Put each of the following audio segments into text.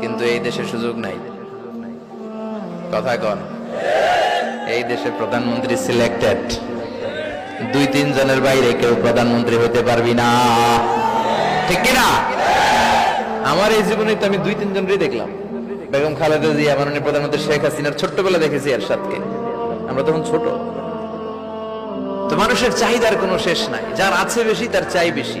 কিন্তু এই দেশে সুযোগ নাই। কথা কন। এই দেশে প্রধানমন্ত্রী সিলেক্টেড দুই তিন জনের বাইরে কেউ প্রধানমন্ত্রী হতে পারবি না। ঠিক কিনা? আমার এই জীবনে তো আমি দুই তিন জনেরই দেখলাম। বেগম খালেদা জিয়া, মাননীয় প্রধানমন্ত্রী শেখ হাসিনার ছোট্টবেলা দেখেছি এরশাদকে। আমরা তখন ছোট। তো মানুষের চাহিদার কোনো শেষ নাই। যার আছে বেশি, তার চাই বেশি।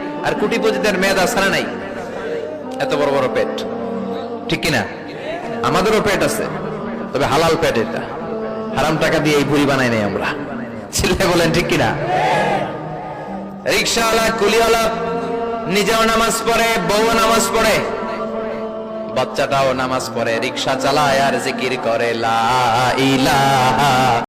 আর কুটিপতিদের মেদ আসানা নাই। এত বড় বড় পেট। ঠিক কিনা? আমাদেরও পেট আছে, তবে হালাল পেট এটা। হারাম টাকা দিয়ে এই ভুড়ি বানাই নাই আমরা। ছেলে বলেন, ঠিক কিনা? রিক্সাওয়ালা, কুলিওয়ালা, নিজেও নামাজ পড়ে বউ নামাজ পড়ে। বাচ্চাটাও নামাজ পড়ে, রিক্সা চালায় আর জিকির করে, লা ইলাহা